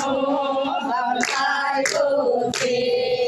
Oh, I go there.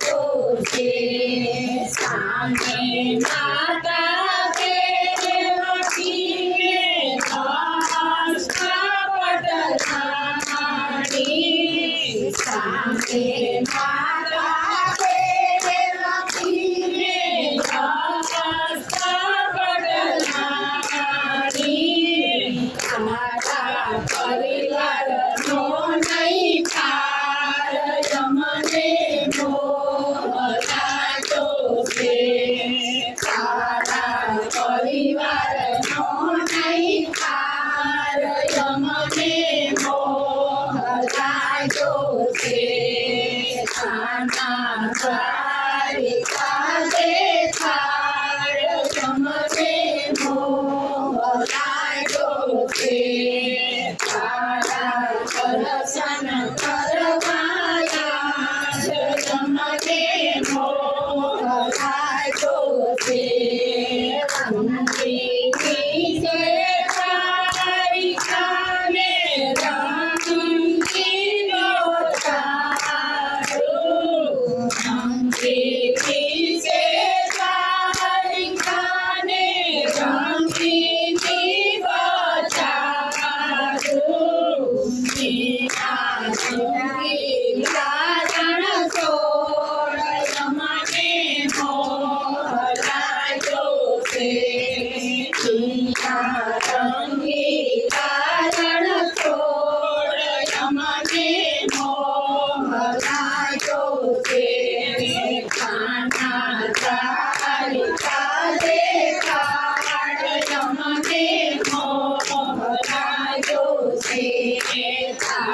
Senhor, que está me matando. નામ દ્વારિકા દે થાર સમજે મોલાયો છે તારા દર્શન કરવાયા સમજે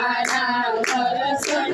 I have a son.